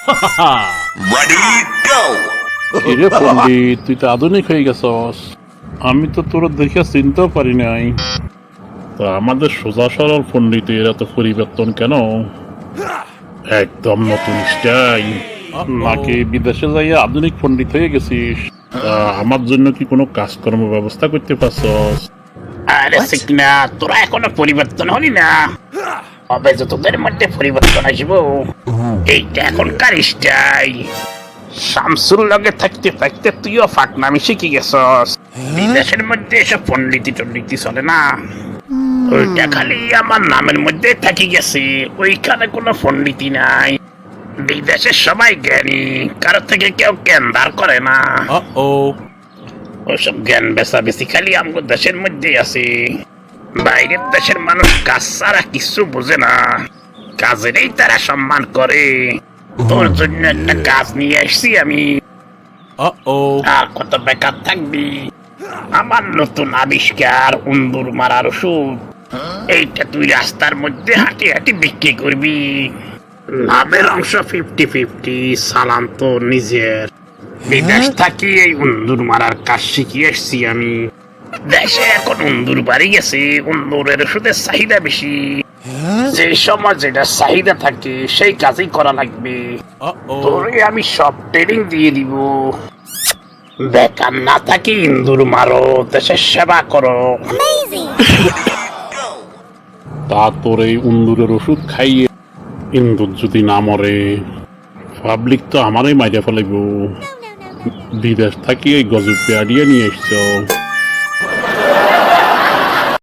Ready, go! কিরে তুই তো আধুনিক হয়ে গেছস। আমি তো তোর দেখে চিনতেও পারি নাই। তা আমাদের সোজা সরল পণ্ডিতের এত পরিবর্তন কেন? একদম নতুন স্টাইল। নাকি বিদেশে যাইয়া আধুনিক পণ্ডিত হয়ে গেছিস? তা আমার জন্য কি কোনো কাজকর্ম ব্যবস্থা করতে পারছস? আরে সিকনা তোরা এখনও পরিবর্তন হলি না। তোদের মধ্যে পরিবর্তন আসব? এইটা এখনকার স্টাইল শামসুর লগে থাকতে থাকতে তুইও ফাঁকনামি শিখে গেছস। বিদেশের মধ্যে এসব পণ্ডিতি টন্ডিতি চলে না? ওইটা খালি আমার নামের মধ্যে থাকি গেছে। ওইখানে কোনো পণ্ডিতি নাই। বিদেশের সবাই জ্ঞানী কারও থেকে কেউ জ্ঞান ধার করে না। ওসব জ্ঞান বেচা বেশি খালি আমগো দেশের মধ্যেই আছে। বাইরের দেশের মানুষ কাজ ছাড়া কিছু বোঝে না। কাজেরই তারা সম্মান করে। তোর জন্য একটা কাজ নিয়ে আসছি আমি। আর কত বেকার থাকবি? আমার নতুন আবিষ্কার উন্দুর মারার ওষুধ। এইটা তুই রাস্তার মধ্যে হাঁটি হাঁটি বিক্রি করবি। লাভের অংশ ফিফটি ফিফটি সালাম তো নিজের। বিদেশ থাকি এই উন্দুর মারার কাজ শিখিয়ে এসছি আমি। দেশে এখন উন্দুর বাড়ি গেছে উন্দুরের ওষুধের চাহিদা বেশি। যে সময় যেটা চাহিদা থাকে সেই কাজই করা লাগবে। তোরে আমি সব ট্রেনিং দিয়ে দিব। বেকার না থাকি ইন্দুর মারো দেশের সেবা করো। তা তোর এই ইন্দুরের ওষুধ খাইয়ে ইন্দুর যদি না মরে পাবলিক তো আমারই মাইরে ফেলাইব। বিদেশ থাকি এই গজব পেয়ারিয়ে নিয়ে এসছ।